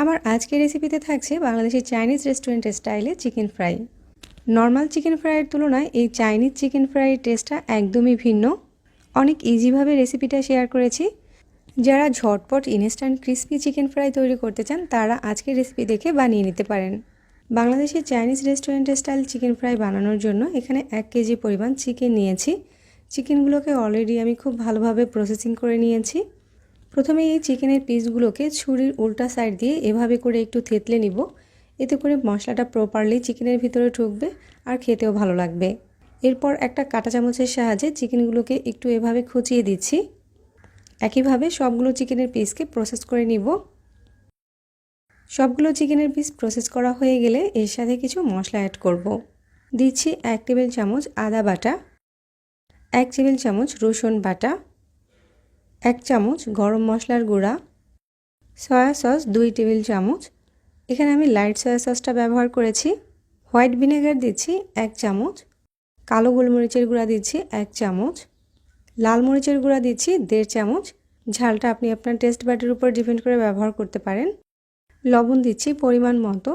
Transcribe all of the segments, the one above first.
আমার আজকের রেসিপিতে থাকছে বাংলাদেশের চাইনিজ রেস্টুরেন্টের স্টাইলে চিকেন ফ্রাই নর্মাল চিকেন ফ্রাইয়ের তুলনায় এই চাইনিজ চিকেন ফ্রাইয়ের টেস্টটা একদমই ভিন্ন। অনেক ইজিভাবে রেসিপিটা শেয়ার করেছি। যারা ঝটপট ইনস্ট্যান্ট ক্রিস্পি চিকেন ফ্রাই তৈরি করতে চান, তারা আজকের রেসিপি দেখে বানিয়ে নিতে পারেন। বাংলাদেশের চাইনিজ রেস্টুরেন্টের স্টাইল চিকেন ফ্রাই বানানোর জন্য এখানে এক কেজি পরিমাণ চিকেন নিয়েছি। চিকেনগুলোকে অলরেডি আমি খুব ভালোভাবে প্রসেসিং করে নিয়েছি। প্রথমে এই চিকেনের পিসগুলোকে ছুরির উল্টা সাইড দিয়ে এভাবে করে একটু থেতলে নিব। এতে করে মশলাটা প্রপারলি চিকেনের ভিতরে ঢুকবে আর খেতেও ভালো লাগবে। এরপর একটা কাঁটা চামচের সাহায্যে চিকেনগুলোকে একটু এভাবে খুঁচিয়ে দিচ্ছি। একইভাবে সবগুলো চিকেনের পিসকে প্রসেস করে নিব। সবগুলো চিকেনের পিস প্রসেস করা হয়ে গেলে এর সাথে কিছু মশলা অ্যাড করব। দিচ্ছি এক টেবিল চামচ আদা বাটা, এক টেবিল চামচ রসুন বাটা এক চামচ গরম মশলার গুঁড়া, সয়া সস দুই টেবিল চামচ। এখানে আমি লাইট সয়া সসটা ব্যবহার করেছি। হোয়াইট ভিনেগার দিচ্ছি এক চামচ। কালো গোলমরিচের গুঁড়া দিচ্ছি এক চামচ। লাল মরিচের গুঁড়া দিচ্ছি দেড় চামচ। ঝালটা আপনি আপনার টেস্ট বাটের উপর ডিপেন্ড করে ব্যবহার করতে পারেন। লবণ দিচ্ছি পরিমাণ মতো।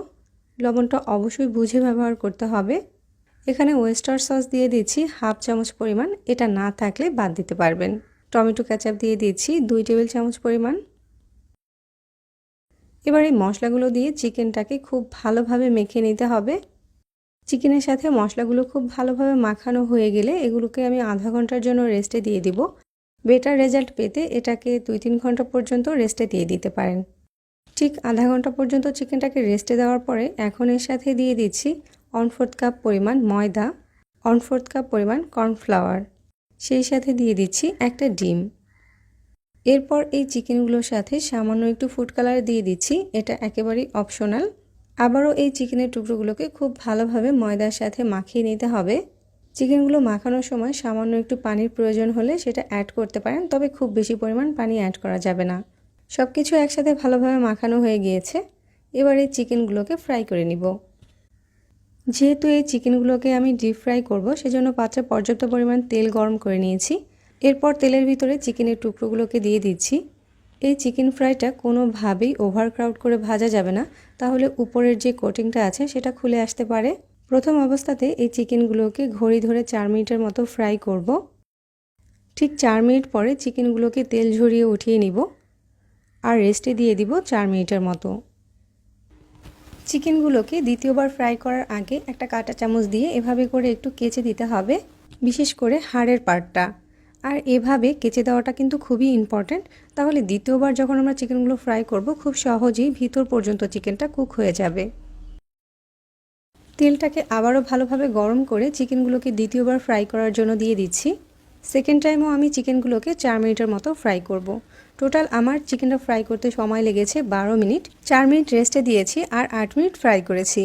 লবণটা অবশ্যই বুঝে ব্যবহার করতে হবে। এখানে ওয়েস্টার সস দিয়ে দিচ্ছি হাফ চামচ পরিমাণ। এটা না থাকলে বাদ দিতে পারবেন। টমেটো ক্যাচাপ দিয়ে দিচ্ছি দুই টেবিল চামচ পরিমাণ। এবার এই মশলাগুলো দিয়ে চিকেনটাকে খুব ভালোভাবে মেখে নিতে হবে। চিকেনের সাথে মশলাগুলো খুব ভালোভাবে মাখানো হয়ে গেলে এগুলোকে আমি আধা ঘণ্টার জন্য রেস্টে দিয়ে দিব। বেটার রেজাল্ট পেতে এটাকে দুই তিন ঘণ্টা পর্যন্ত রেস্টে দিয়ে দিতে পারেন। ঠিক আধা ঘণ্টা পর্যন্ত চিকেনটাকে রেস্টে দেওয়ার পরে এখন এর সাথে দিয়ে দিচ্ছি ওয়ান ফোর্থ কাপ পরিমাণ ময়দা ওয়ান ফোর্থ কাপ পরিমাণ কর্নফ্লাওয়ার। সেই সাথে দিয়ে দিচ্ছি একটা ডিম। এরপর এই চিকেনগুলোর সাথে সামান্য একটু ফুড কালার দিয়ে দিচ্ছি, এটা একেবারেই অপশনাল আবারও এই চিকেনের টুকরোগুলোকে খুব ভালোভাবে ময়দার সাথে মাখিয়ে নিতে হবে। চিকেনগুলো মাখানোর সময় সামান্য একটু পানির প্রয়োজন হলে সেটা অ্যাড করতে পারেন, তবে খুব বেশি পরিমাণ পানি অ্যাড করা যাবে না। সব কিছু একসাথে ভালোভাবে মাখানো হয়ে গিয়েছে। এবার এই চিকেনগুলোকে ফ্রাই করে নিব। যেহেতু এই চিকেনগুলোকে আমি ডিপ ফ্রাই করব, সেজন্য পাত্রে পর্যাপ্ত পরিমাণ তেল গরম করে নিয়েছি। এরপর তেলের ভিতরে চিকেনের টুকরোগুলোকে দিয়ে দিচ্ছি। এই চিকেন ফ্রাইটা কোনোভাবেই ওভারক্রাউড করে ভাজা যাবে না। তাহলে উপরের যে কোটিংটা আছে, সেটা খুলে আসতে পারে। প্রথম অবস্থাতে এই চিকেনগুলোকে ঘড়ি ধরে চার মিনিটের মতো ফ্রাই করব। ঠিক চার মিনিট পরে চিকেনগুলোকে তেল ঝরিয়ে উঠিয়ে নিব। আর রেস্টে দিয়ে দিব চার মিনিটের মতো। চিকেনগুলোকে দ্বিতীয়বার ফ্রাই করার আগে একটা কাঁটা চামচ দিয়ে এভাবে করে একটু কেচে দিতে হবে, বিশেষ করে হাড়ের পার্টটা আর এভাবে কেচে দেওয়াটা কিন্তু খুবই ইম্পর্ট্যান্ট তাহলে দ্বিতীয়বার যখন আমরা চিকেনগুলো ফ্রাই করব, খুব সহজেই ভিতর পর্যন্ত চিকেনটা কুক হয়ে যাবে। তেলটাকে আবারও ভালোভাবে গরম করে চিকেনগুলোকে দ্বিতীয়বার ফ্রাই করার জন্য দিয়ে দিচ্ছি। সেকেন্ড টাইমও আমি চিকেনগুলোকে চার মিনিটের মতো ফ্রাই করব। টোটাল আমার চিকেনটা ফ্রাই করতে সময় লেগেছে বারো মিনিট। চার মিনিট রেস্টে দিয়েছি আর আট মিনিট ফ্রাই করেছি।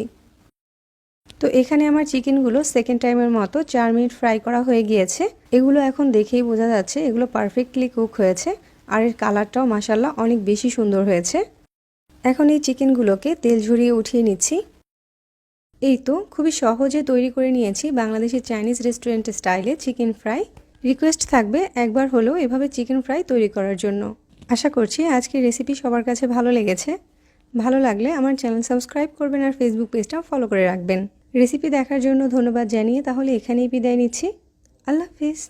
তো এখানে আমার চিকেনগুলো সেকেন্ড টাইমের মতো চার মিনিট ফ্রাই করা হয়ে গিয়েছে। এগুলো এখন দেখেই বোঝা যাচ্ছে এগুলো পারফেক্টলি কুক হয়েছে আর এর কালারটাও মাসাল্লাহ অনেক বেশি সুন্দর হয়েছে। এখন এই চিকেনগুলোকে তেল ঝরিয়ে উঠিয়ে নিচ্ছি। এই তো, খুবই সহজে তৈরি করে নিয়েছি বাংলাদেশের চাইনিজ রেস্টুরেন্ট স্টাইলে চিকেন ফ্রাই রিকোয়েস্ট থাকবে একবার হলেও এভাবে চিকেন ফ্রাই তৈরি করার জন্য। আশা করছি আজকের রেসিপি সবার কাছে ভালো লেগেছে। ভালো লাগলে আমার চ্যানেল সাবস্ক্রাইব করবেন আর ফেসবুক পেজটাও ফলো করে রাখবেন। রেসিপি দেখার জন্য ধন্যবাদ জানিয়ে তাহলে এখানেই বিদায় নিচ্ছি। আল্লাহ হাফিজ।